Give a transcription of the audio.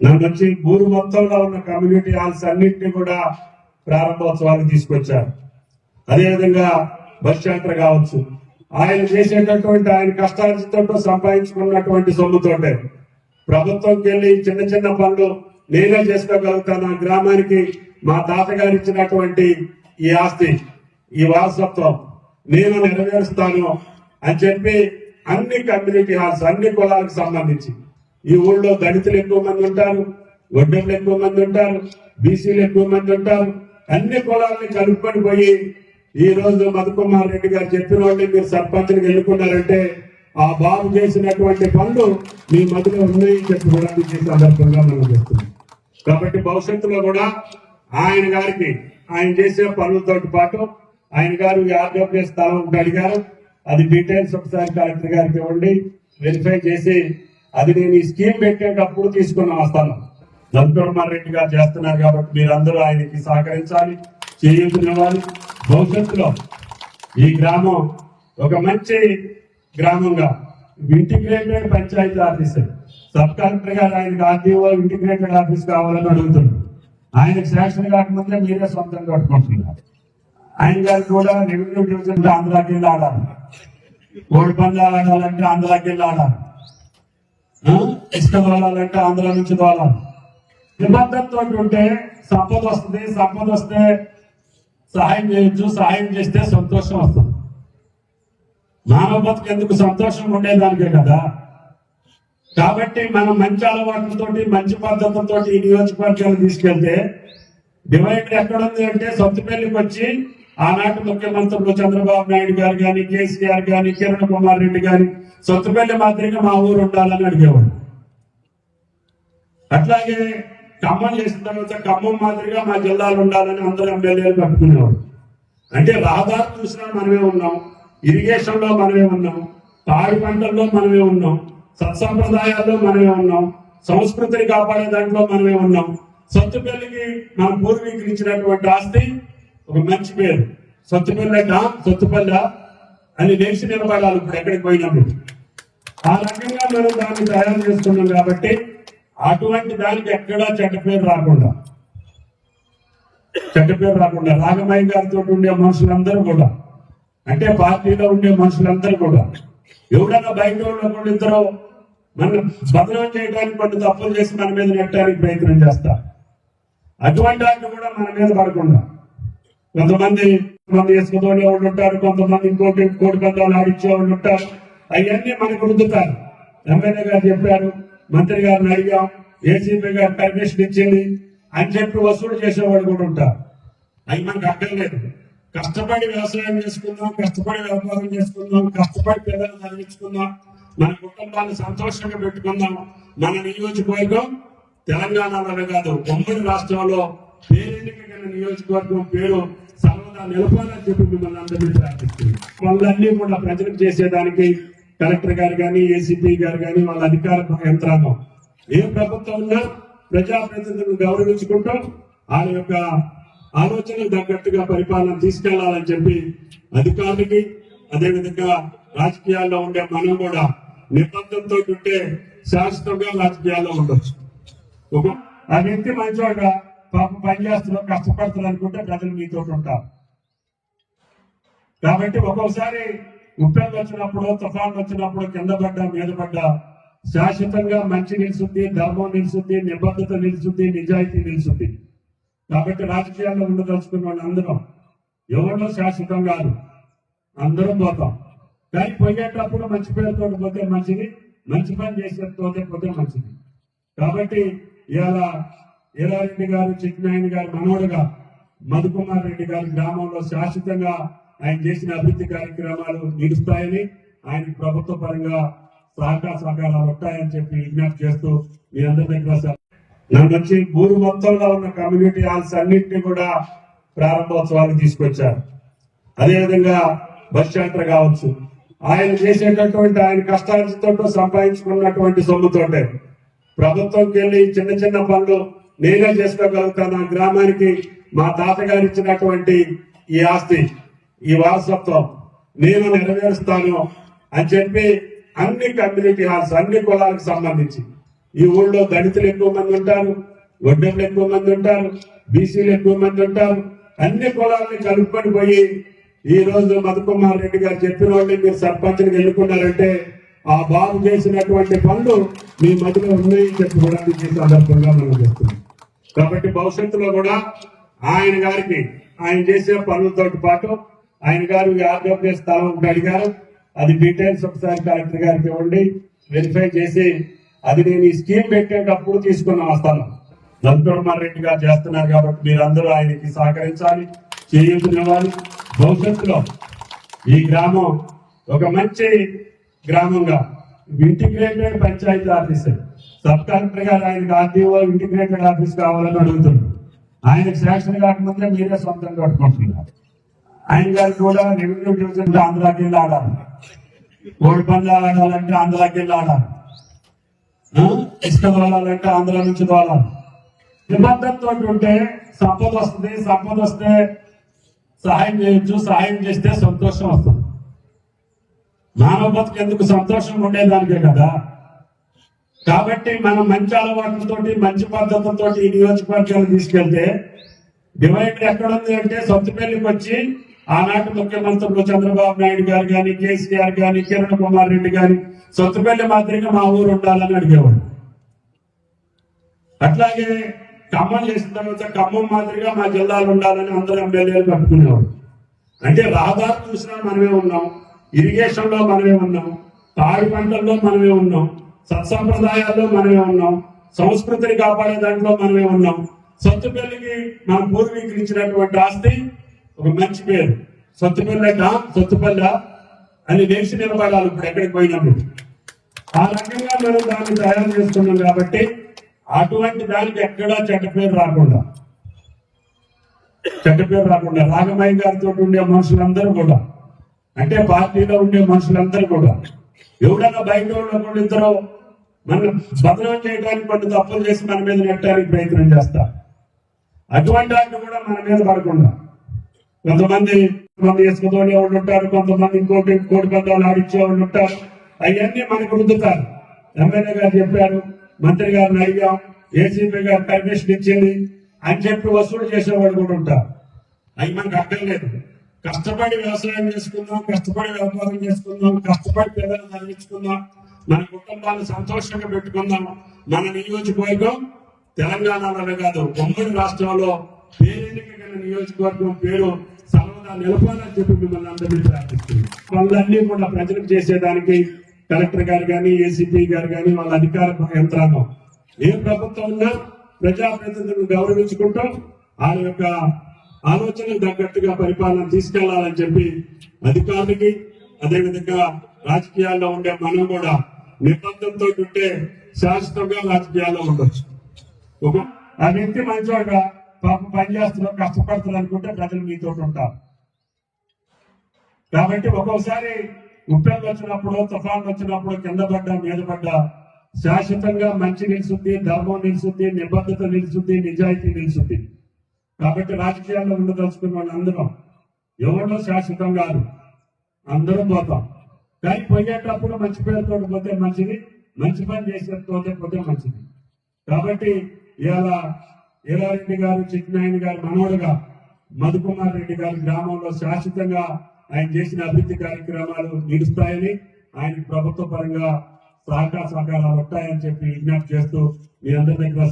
నా నుంచి ఊరు మొత్తంలో ఉన్న కమ్యూనిటీ హాల్స్ అన్నింటినీ కూడా ప్రారంభోత్సవాలు తీసుకొచ్చారు. అదేవిధంగా బస్ యాత్ర కావచ్చు. ఆయన చేసేటటువంటి ఆయన కష్టార్జితంతో సంపాదించుకున్నటువంటి సొమ్ముతోటే ప్రభుత్వంకి వెళ్ళి చిన్న చిన్న పనులు నేనే చేసుకోగలుగుతాను ఆ గ్రామానికి మా తాతగారు ఇచ్చినటువంటి ఈ ఆస్తి ఈ వారసత్వం నేను నెరవేరుస్తాను అని చెప్పి అన్ని కమ్యూనిటీ హాల్స్ అన్ని కులాలకు సంబంధించి ఈ ఊళ్ళో దళితులు ఎక్కువ మంది ఉంటారు వడ్డీలు ఎక్కువ మంది ఉంటారు బీసీలు ఎక్కువ మంది ఉంటారు. అన్ని కులాలని కలుపుకొని పోయి ఈ రోజు మధుకుమార్ రెడ్డి గారు చెప్పిన వాళ్ళు మీరు సర్పంచ్ని ఎన్నుకున్నారంటే ఆ బాబు చేసినటువంటి పనులు మీ మధ్యలో ఉన్నాయని చెప్పి కూడా ఈ సందర్భంగా మనం చెప్తున్నాం. కాబట్టి భవిష్యత్తులో కూడా ఆయన గారికి ఆయన చేసే పనులతో పాటు ఆయన గారు ఈ ఆర్డబ్ల్యూ స్థలం అడిగారు. అది డీటెయిల్స్ ఒకసారి కలెక్టర్ గారికి ఇవ్వండి. వెరిఫై చేసి అది నేను ఈ స్కీమ్ పెట్టేటప్పుడు తీసుకున్న ఆ స్థలం రెడ్డి గారు చేస్తున్నారు కాబట్టి మీరందరూ ఆయనకి సహకరించాలి చేయించుకోవాలి భవిష్యత్తులో ఈ గ్రామం ఒక మంచి గ్రామంగా integrated panchayat officer sub collector గారు ఆయనకి ఆర్టీఓ ఇంటిగ్రేటెడ్ ఆఫీస్ కావాలని అడుగుతున్నారు. ఆయనకు శాసన కాకముందే మీరే సొంతంగా కట్టుకుంటున్నారు. ఆయన గారు కూడా రెవెన్యూ డివిజన్ ఆంధ్రాకి వెళ్ళి ఆడాలి కోడి పందాలు ఆడాలంటే ఆంధ్రాకి వెళ్ళి ఆడాలి ఇష్టం రావాలంటే ఆంధ్ర నుంచి తోలాలి నిబద్ధతతో ఉంటే సంపద వస్తుంది సంపద వస్తే సహాయం చేయొచ్చు సహాయం చేస్తే సంతోషం వస్తుంది. మానవ బతుకు ఎందుకు సంతోషం ఉండేదానికే కదా? కాబట్టి మనం మంచి అలవాట్లతో మంచి పద్ధతులతో ఈ నియోజకవర్గాలు తీసుకెళ్తే డివైడర్ ఎక్కడ ఉంది అంటే సొంతపల్లికి వచ్చి ఆనాటి ముఖ్యమంత్రులు చంద్రబాబు నాయుడు గారు కానీ కేసీఆర్ కానీ కిరణ్ కుమార్ రెడ్డి కానీ సొంతపల్లి మాదిరిగా మా ఊరు ఉండాలని అడిగేవాడు అట్లాగే ఖమ్మం చేసిన తర్వాత ఖమ్మం మాదిరిగా మా జిల్లాలో ఉండాలని అందరూ ఎమ్మెల్యేలు పట్టుకునేవాడు అంటే రహదారు చూసినా మనమే ఉన్నాం ఇరిగేషన్లో మనమే ఉన్నాం పాడి పంటల్లో మనమే ఉన్నాం సత్సంప్రదాయాల్లో మనమే ఉన్నాం సంస్కృతిని కాపాడే దాంట్లో మనమే ఉన్నాం. సొత్తుపల్లికి మన పూర్వీకులు ఇచ్చినటువంటి ఆస్తి ఒక మంచి పేరు. సొత్తుపల్లి సొత్తుపల్లి అని లేచి నిలబడాలి ఇప్పుడు ఎక్కడికి పోయినప్పుడు. ఆ రకంగా మనం దాన్ని తయారు చేసుకున్నాం కాబట్టి అటువంటి దానికి ఎక్కడా చెడ్డ పేరు రాకుండా చెడ్డ పేరు రాకుండా రాగమయ్య గారితో ఉండే మనుషులందరూ కూడా అంటే పార్టీలో ఉండే మనుషులందరూ కూడా ఎవడన్నా బయట వాళ్ళు ఇద్దరు మన బదనం చేయడానికి కొన్ని తప్పులు చేసి మన మీద నెట్టడానికి ప్రయత్నం చేస్తారు. అటువంటి వాటిని కూడా మన మీద పడకుండా. కొంతమంది కొంతమంది వేసుకునే వాళ్ళు ఉంటారు కొంతమంది ఇంకోటి కోటి పందాలు ఆడిచ్చే వాళ్ళు ఉంటారు. అవన్నీ మనకు రుద్దుతారు. ఎమ్మెల్యే గారు చెప్పారు మంత్రి గారిని అడిగాం ఏసీపీ గారు పర్మిషన్ ఇచ్చింది అని చెప్పి వసూలు చేసేవాడు కూడా ఉంటారు. అవి మనకు అర్థం లేదు. కష్టపడి వ్యవసాయం చేసుకుందాం కష్టపడి వ్యాపారం చేసుకుందాం కష్టపడి పిల్లలు చదివించుకుందాం మన కుటుంబాన్ని సంతోషంగా పెట్టుకుందాం. మన నియోజకవర్గం తెలంగాణలోనే కాదు ఉమ్మడి రాష్ట్రంలో పేరెన్నికైన నియోజకవర్గం పేరు నిలపాలని చెప్పి మిమ్మల్ని అందరినీ ప్రార్థిస్తుంది వాళ్ళన్నీ కూడా ప్రజలకు చేసేదానికి కలెక్టర్ గారు కానీ ఏసీపీ గారు కానీ వాళ్ళ అధికార యంత్రాంగం. ఏ ప్రభుత్వం ఉన్నా ప్రజాప్రతినిధులను గౌరవించుకుంటూ వాళ్ళ యొక్క ఆలోచనకు తగ్గట్టుగా పరిపాలన తీసుకెళ్ళాలని చెప్పి అధికారులకి అదేవిధంగా రాజకీయాల్లో ఉండే మనం కూడా నిబద్ధంతో ఉంటే శాశ్వతంగా రాజకీయాల్లో ఉండొచ్చు. ఒక ఆ వ్యక్తి మంచివాడ పాపం పని చేస్తున్నారు కష్టపడుతున్నారు అనుకుంటే ప్రజలు మీతో ఉంటారు. కాబట్టి ఒక్కోసారి ఉప్పెళ్ళు వచ్చినప్పుడు తుఫాన్లు వచ్చినప్పుడు కింద పడ్డా మీద పడ్డా శాశ్వతంగా మంచి నిలుస్తుంది ధర్మం నిలుస్తుంది నిబద్ధత నిలుస్తుంది నిజాయితీ నిలుస్తుంది కాబట్టి రాజకీయాల్లో ఉండదలుచుకున్న వాళ్ళు అందరం ఎవరిలో శాశ్వతం కాదు అందరం పోతాం. కానీ పోయేటప్పుడు మంచి పేరుతో పోతే మంచిది మంచి పని చేసేటోతే పోతే మంచిది. కాబట్టి ఇలా ఈరారెడ్డి గారు చిట్నాయన గారు మనోడుగా మధుకుమార్ రెడ్డి గారి గ్రామంలో శాశ్వతంగా ఆయన చేసిన అభివృద్ధి కార్యక్రమాలు నిలుస్తాయని ఆయన ప్రభుత్వ పరంగా సహకార సహకారాలు ఉంటాయని చెప్పి విజ్ఞప్తి చేస్తూ మీ అందరి దగ్గర నన్ను వచ్చి ఊరు మొత్తంలో ఉన్న కమ్యూనిటీ హాల్స్ అన్నింటినీ కూడా ప్రారంభోత్సవాలు తీసుకొచ్చారు. అదేవిధంగా బస్ యాత్ర కావచ్చు. ఆయన చేసేటటువంటి ఆయన కష్టాలతో సంపాదించుకున్నటువంటి సొమ్ముతోటే ప్రభుత్వంకి వెళ్ళి చిన్న చిన్న పనులు నేనే చేసుకోగలుగుతాను ఆ గ్రామానికి మా తాతగారు ఇచ్చినటువంటి ఈ ఆస్తి. ఈ వారసత్వం నేను నెరవేరుస్తాను అని చెప్పి అన్ని కమ్యూనిటీ హాల్స్ అన్ని కులాలకు సంబంధించి. ఈ ఊళ్ళో దళితులు ఎక్కువ మంది ఉంటారు వడ్డర్లు ఎక్కువ మంది ఉంటారు బీసీలు ఎక్కువ మంది ఉంటారు. అన్ని కులాలని కలుపుకొని పోయి ఈ రోజు మధుకుమార్ రెడ్డి గారు చెప్పిన వాళ్ళు మీరు సర్పంచ్ని ఎన్నుకున్నారంటే ఆ బాబు చేసినటువంటి పనులు మీ మధ్యలో ఉన్నాయని చెప్పుకోవడానికి ఈ సందర్భంగా మనం చేస్తున్నాం కాబట్టి భవిష్యత్తులో కూడా ఆయన గారికి ఆయన చేసే పనులతో పాటు ఆయన గారు ఈ ఆంధ్రప్రదేశ్ స్థలం ఒకటి అడిగారు అది డీటెయిల్స్ ఒకసారి కలెక్టర్ గారికి ఇవ్వండి. వెరిఫై చేసి అది నేను ఈ స్కీమ్ పెట్టేటప్పుడు తీసుకున్న ఆ స్థలం. నందకుమార్ రెడ్డి గారు చేస్తున్నారు కాబట్టి మీరందరూ ఆయనకి సహకరించాలి చేయించుకోవాలి భవిష్యత్తులో ఈ గ్రామం ఒక మంచి గ్రామంగా integrated panchayat officer sub collector గారు ఆయనకి ఆర్టీఓ ఇంటిగ్రేటెడ్ ఆఫీస్ కావాలని అడుగుతున్నారు. ఆయనకు శాంక్షన్ కాకముందే మీరే సొంతంగా కొట్టుకుంటున్నారు. ఆయన గారు కూడా రెవెన్యూ డివిజన్ ఆంధ్రాకి వెళ్ళి ఆడాలి ఓడి పందాలు ఆడాలంటే ఆంధ్రాకి వెళ్ళి ఆడాలి ఇష్టం ఇసుక తోలాలంటే ఆంధ్ర నుంచి తోలాలి నిబద్ధతతో ఉంటే సంపద వస్తుంది సంపద వస్తే సహాయం చేయొచ్చు సహాయం చేస్తే సంతోషం వస్తుంది. మానవ బతుకు ఎందుకు సంతోషం ఉండేదానికే కదా? కాబట్టి మనం మంచి అలవాట్లతో మంచి పద్ధతులతో ఈ నియోజకవర్గాలు తీసుకెళ్తే డివైడర్ ఎక్కడ ఉంది అంటే సొంతపల్లికి వచ్చి ఆనాటి ముఖ్యమంత్రులు చంద్రబాబు నాయుడు గారు కానీ కేసీఆర్ కానీ కిరణ్ కుమార్ రెడ్డి గాని సొంతపల్లి మాదిరిగా మా ఊరు ఉండాలని అడిగేవాడు అట్లాగే ఖమ్మం చేసిన తర్వాత ఖమ్మం మాదిరిగా మా జిల్లాలు ఉండాలని అందరూ ఎమ్మెల్యేలు పట్టుకునేవాడు అంటే రహదారు చూసినా మనమే ఉన్నాం ఇరిగేషన్లో మనమే ఉన్నాం తాడి పంటల్లో మనమే ఉన్నాం సత్సంప్రదాయాల్లో మనమే ఉన్నాం సంస్కృతిని కాపాడే దాంట్లో మనమే ఉన్నాం. సొత్తుపల్లికి మన పూర్వీకులు ఇచ్చినటువంటి ఆస్తి ఒక మంచి పేరు. సొత్తుపల్లి సొత్తుపల్లి అని లేచి నిలబడాలి ఇప్పుడు ఎక్కడికి పోయినప్పుడు. ఆ రకంగా మనం దాన్ని తయారు చేసుకున్నాం కాబట్టి అటువంటి దానికి ఎక్కడా చెడ్డ పేరు రాకుండా. చెడ్డ పేరు రాకుండా. రాగమయ్య గారితో ఉండే మనుషులందరూ కూడా. అంటే పార్టీలో ఉండే మనుషులందరూ కూడా. ఎవడన్నా బయట వాళ్ళు ఇద్దరు మన బదనం చేయడానికి కొన్ని తప్పులు చేసి మన మీద నెట్టడానికి ప్రయత్నం చేస్తారు. అటువంటి వాటిని కూడా మన మీద పడకుండా. కొంతమంది కొంతమంది ఇసుకతోనే వాళ్ళు ఉంటారు కొంతమంది ఇంకోటి కోటి పందాలు ఆడిచ్చే వాళ్ళు ఉంటారు అవన్నీ మనకు రుద్దుతారు. ఎమ్మెల్యే గారు చెప్పారు మంత్రి గారిని అడిగాం ఏసీపీ గారు పర్మిషన్ ఇచ్చింది అని చెప్పి వసూలు చేసేవాడు కూడా ఉంటారు. అవి మనకు అర్థం లేదు. కష్టపడి వ్యవసాయం చేసుకుందాం కష్టపడి వ్యాపారం చేసుకుందాం కష్టపడి పిల్లలు చదివించుకుందాం మన కుటుంబాన్ని సంతోషంగా పెట్టుకుందాం. మన నియోజకవర్గం తెలంగాణలోనే కాదు ఉమ్మడి రాష్ట్రంలో పేరెన్నిక గల నియోజకవర్గం పేరు సర్వదా నిలపాలని చెప్పి మిమ్మల్ని అందరినీ ప్రార్థిస్తున్నాం. వాళ్ళన్నీ కూడా ప్రజలకు చేసేదానికి కలెక్టర్ గారు కానీ ఏసీపీ గారు కానీ వాళ్ళ అధికార యంత్రాంగం. ఏ ప్రభుత్వం ఉన్నా ప్రజాప్రతినిధులను గౌరవించుకుంటూ. వాళ్ళ యొక్క ఆలోచనకు తగ్గట్టుగా పరిపాలన తీసుకెళ్ళాలని చెప్పి అధికారులకి అదేవిధంగా రాజకీయాల్లో ఉండే మనం కూడా నిర్బంధంతో ఉంటే శాశ్వతంగా రాజకీయాల్లో ఉండొచ్చు. ఒక ఆ వ్యక్తి మంచిగా పాపం పనిచేస్తున్నాం కష్టపడుతున్నాం అనుకుంటే ప్రజలు మీతో ఉంటారు. కాబట్టి ఒక్కోసారి ఉప్పెళ్ళు వచ్చినప్పుడు తుఫాన్ వచ్చినప్పుడు కింద పడ్డా మీద పడ్డా శాశ్వతంగా మంచి నిలుస్తుంది ధర్మం నిలుస్తుంది నిబద్ధత నిలుస్తుంది నిజాయితీ నిలుస్తుంది కాబట్టి రాజకీయాల్లో ఉండదలుచుకున్న వాళ్ళందరం ఎవరిలో శాశ్వతం కాదు అందరం పోతాం. కానీ పోయేటప్పుడు మంచి పేరుతో పోతే మంచిది మంచి పని చేసేటోతే పోతే మంచిది. కాబట్టి ఇలా ఏలారెడ్డి గారు చిట్నాయన గారు మనవడుగా మధుకుమార్ రెడ్డి గారు గ్రామంలో శాశ్వతంగా ఆయన చేసిన అభివృద్ధి కార్యక్రమాలు నిలుస్తాయని ఆయన ప్రభుత్వ పరంగా సహకార సహకారాలు ఉంటాయని చెప్పి విజ్ఞప్తి చేస్తూ మీ అందరి దగ్గర